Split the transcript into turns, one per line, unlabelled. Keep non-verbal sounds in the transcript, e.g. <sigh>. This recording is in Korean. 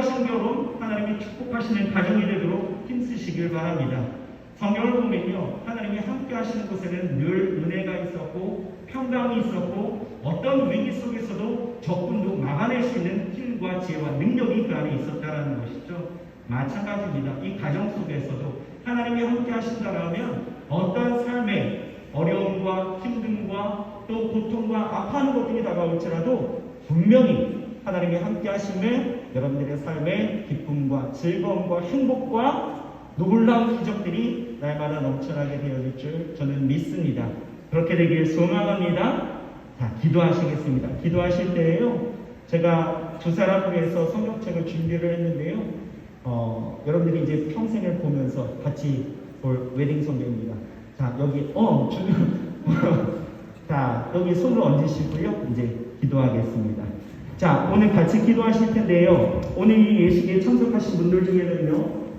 기뻐하시는 결혼, 하나님이 축복하시는 가정이 되도록 힘쓰시길 바랍니다. 성경을 보면요, 하나님이 함께 하시는 곳에는 늘 은혜가 있었고, 평강이 있었고, 어떤 위기 속에서도 적군도 막아낼 수 있는 힘과 지혜와 능력이 그 안에 있었다라는 것이죠. 마찬가지입니다. 이 가정 속에서도 하나님이 함께 하신다라면 어떤 삶의 어려움과 힘듦과 또 고통과 아파하는 것들이 다가올지라도 분명히 하나님이 함께 하심에 여러분들의 삶에 기쁨과 즐거움과 행복과 놀라운 기적들이 날마다 넘쳐나게 되어질 줄 저는 믿습니다. 그렇게 되길 소망합니다. 자, 기도하시겠습니다. 기도하실 때에요. 제가 두 사람을 위해서 성경책을 준비를 했는데요. 어, 여러분들이 이제 평생을 보면서 같이 볼 웨딩 성경입니다. 자, 여기, 어, 주, <laughs> 자, 여기 손을 얹으시고요. 이제 기도하겠습니다. 자, 오늘 같이 기도하실 텐데요. 오늘 이 예식에 참석하신 분들 중에는요,